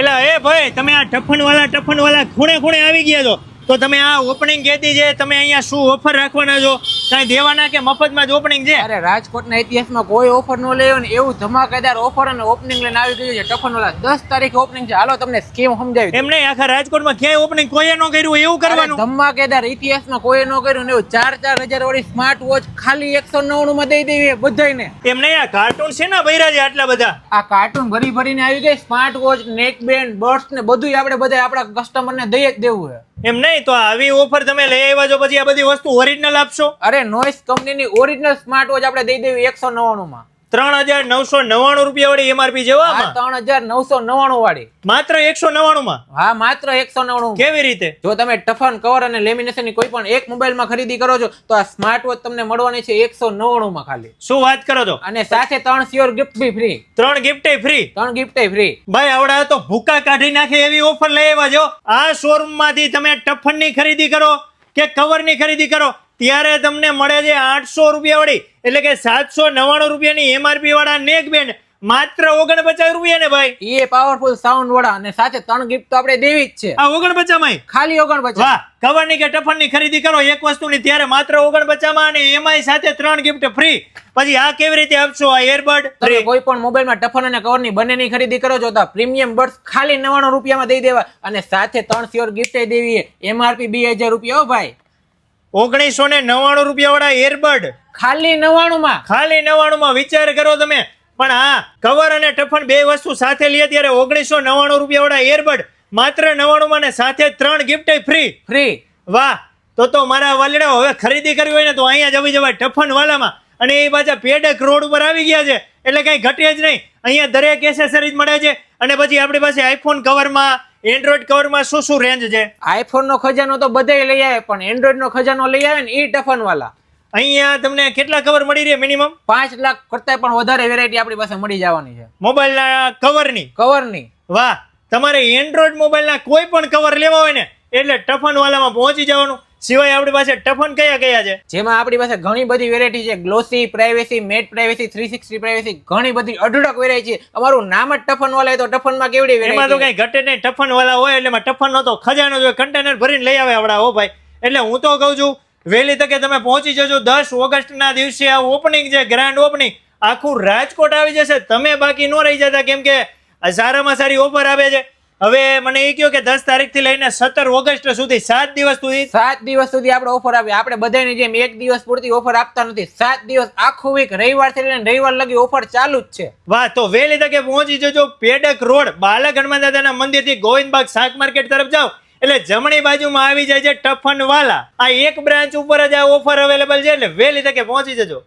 એટલે એ ભાઈ તમે આ ટફન વાળા ટફન વાળા ખૂણે ખૂણે આવી ગયા છો. તો તમે આ ઓપનિંગ કહેતી છે તમે અહીંયા શું ઓફર રાખવાના છો? કાંઈ દેવાના કે મફતમાં જ ઓપનિંગ છે? અરે રાજકોટના ઇતિહાસમાં કોઈ ઓફર ન લેવો ને એવું ધમાકેદાર ઓફર અને ઓપનિંગ લઈને આવી ગયું છે. ટફન વાળા દસ તારીખે ઓપનિંગ છે. હાલો તમને સ્કીમ સમજાવી એમને આખા રાજકોટમાં ક્યાંય ઓપનિંગ કોઈએ ન કર્યું એવું કરવાનું? ધમાકેદાર ઇતિહાસમાં કોઈ ન કર્યું ને એવું ચાર ચાર હજાર વાળી સ્માર્ટ વોચ ખાલી એકસો નવ્વાણું માં દઈ દેવી બધાને એમ નહીં આ કાર્ટૂન છે ને ભૈરા છે આટલા બધા? આ કાર્ટૂન ભરી ભરીને આવી ગઈ smart watch neck band buds ને બધું આપણે બધા આપણા કસ્ટમરને દઈ જ દેવું છે. એમ નહીં તો આવી ઓફર તમે લઈ આવ્યા છો, પછી આ બધી વસ્તુ ઓરિજિનલ આપશો? અરે નોઈસ કંપનીની ઓરિજિનલ સ્માર્ટ વોચ આપણે દઈ દેવી એકસો નવ્વાણું માં ત્રણ હજાર નવસો નવ્વાણું રૂપિયા વાળી એમઆરપી જેવા ત્રણ હજાર નવસો નવ્વાણું વાળી. માત્ર એકસો નવ્વાણું માં હા માત્ર એકસો નવ્વાણું. કેવી રીતે? જો તમે ટફન કવર અને લેમિનેશનની કોઈ પણ એક મોબાઈલમાં ખરીદી કરો છો તો આ સ્માર્ટ વોચ તમને મળવાની છે એકસો નવ્વાણું માં ખાલી. શું વાત કરો છો? અને સાથે ત્રણ સિયોર ગિફ્ટ બી ફ્રી ત્રણ ગિફ્ટ ફ્રી ત્રણ ગિફ્ટ ફ્રી ભાઈ આવડા તો ભૂકા કાઢી નાખે એવી ઓફર લઈ આવ્યા છો. આ શોરૂમમાંથી તમે ટફનની ખરીદી કરો કે કવરની ખરીદી કરો? ત્યારે તમને મળે છે આઠસો રૂપિયા વાળી એટલે કે સાતસો નવ્વાણું રૂપિયાની એમઆરપી વાળા નેક બેન્ડ. માત્ર ઓગણપચાસ રૂપિયા ને ભાઈ એ પાવરફુલ સાઉન્ડ વાળા અને સાથે ત્રણ ગિફ્ટ તો આપણે દેવી જ છે. આ ઓગણપચાસમાં ખાલી ઓગણપચાસ. વાહ કવરની કે ટફનની ખરીદી કરો એક વસ્તુની ત્યારે માત્ર ઓગણપચાસમાં અને એમઆઈ સાથે ત્રણ ગિફ્ટ ફ્રી પછી આ કેવી રીતે આપશો? આ એરબડ તમે કોઈ પણ મોબાઈલમાં ટફન અને કવરની બંનેની ખરીદી કરો છો તો પ્રીમિયમ બર્ડ્સ ખાલી નવાણું રૂપિયામાં દઈ દેવા. અને સાથે ત્રણ સ્યોર ગિફ્ટ દેવી એમઆરપી બે હજાર રૂપિયા ભાઈ. ઓગણીસો ને નવ્વાણું રૂપિયા વાળા એરબડ ખાલી નવ્વાણું માં ખાલી નવ્વાણું માં વિચાર કરો તમે. પણ હા કવર અને ટફન બે વસ્તુ સાથે લે ત્યારે ઓગણીસો નવ્વાણું રૂપિયા વાળા એરબડ માત્ર નવ્વાણું માં ને સાથે ત્રણ ગિફ્ટ ફ્રી ફ્રી વાહ તો તો મારા વાલડાઓ હવે ખરીદી કરવી હોય ને તો અહીંયા જ આવી જવાય ટફન વાલામાં. અને એ પાછા પેડક રોડ ઉપર આવી ગયા છે. એટલે કંઈ ઘટે જ નહીં. અહીંયા દરેક એસેસરીઝ મળે છે અને પછી આપણી પાસે આઈફોન કવરમાં એન્ડ્રોઈડ કવરમાં શું શું રેન્જ છે? આઈફોન નો ખજાનો તો બધે લઈ આવે પણ એન્ડ્રોઈડ નો ખજાનો લઈ આવે ને એ ટફન વાળા અહીંયા તમને કેટલા કવર મળી રહે મિનિમમ પાંચ લાખ કરતા પણ વધારે વેરાયટી આપણી પાસે મળી જવાની છે. મોબાઈલના કવરની કવરની વાહ તમારે એન્ડ્રોઈડ મોબાઈલના કોઈ પણ કવર લેવા હોય ને એટલે ટફન વાલામાં પહોંચી જવાનું. સિવાય આપણી પાસે ટફન કયા કયા છે? જેમાં આપણી પાસે ઘણી બધી વેરાયટી છે. Glossy privacy matte privacy three sixty privacy ઘણી બધી અઢળક વેરાયટી છે. અમારું નામ જ ટફન વાળા તો ટફનમાં કેવડી એમાં તો કઈ ઘટે નહીં. ટફન વાળા હોય એટલે એમાં ટફન નો તો ખજાનો જો કન્ટેનર ભરીને લઈ આવે આવડા હો ભાઈ. એટલે હું તો કહું છું વહેલી તકે તમે પહોંચી જજો. દસ ઓગસ્ટના દિવસે આ ઓપનિંગ છે ગ્રાન્ડ ઓપનિંગ આખું રાજકોટ આવી જશે. તમે બાકી ન રહી જતા કેમ કે સારામાં સારી ઓફર આવે છે. હવે મને એ કહ્યું કે દસ તારીખથી લઈને સત્તર ઓગસ્ટ સુધી સાત દિવસ સુધી સાત દિવસ સુધી આપણે ઓફર આપીએ. આપણે બધાની જેમ એક દિવસ પૂરતી ઓફર આપતા નથી સાત દિવસ આખું વીક રવિવારથી લઈને રવિવાર લગી ઓફર ચાલુ જ છે. વાહ તો વહેલી તકે પહોંચી જજો પેડક રોડ બાલક હનુમાન દાદાના મંદિરથી ગોવિંદબાગ શાક માર્કેટ તરફ જાઓ. એટલે જમણી બાજુમાં આવી જાય છે ટફન વાલા આ એક બ્રાન્ચ ઉપર જ આ ઓફર અવેલેબલ છે એટલે વહેલી તકે પહોંચી જજો.